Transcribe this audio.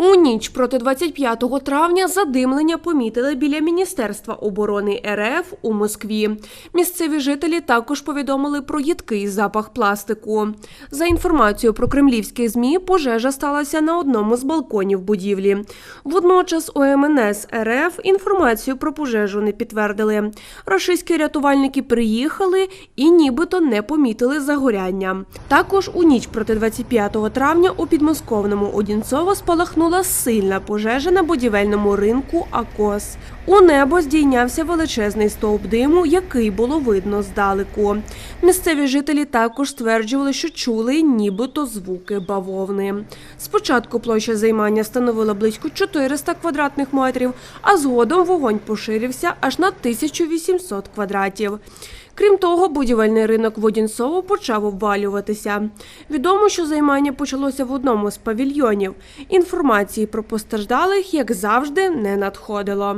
У ніч проти 25 травня задимлення помітили біля Міністерства оборони РФ у Москві. Місцеві жителі також повідомили про їдкий запах пластику. За інформацією про кремлівські ЗМІ, пожежа сталася на одному з балконів будівлі. Водночас у МНС РФ інформацію про пожежу не підтвердили. Рашистські рятувальники приїхали і нібито не помітили загоряння. Також у ніч проти 25 травня у підмосковному Одінцово спалахнула сильна пожежа на будівельному ринку АКОС. У небо здійнявся величезний стовп диму, який було видно здалеку. Місцеві жителі також стверджували, що чули нібито звуки бавовни. Спочатку площа займання становила близько 400 квадратних метрів, а згодом вогонь поширився аж на 1800 квадратів. Крім того, будівельний ринок в Одінцово почав обвалюватися. Відомо, що займання почалося в одному з павільйонів. Інформації про постраждалих, як завжди, не надходило.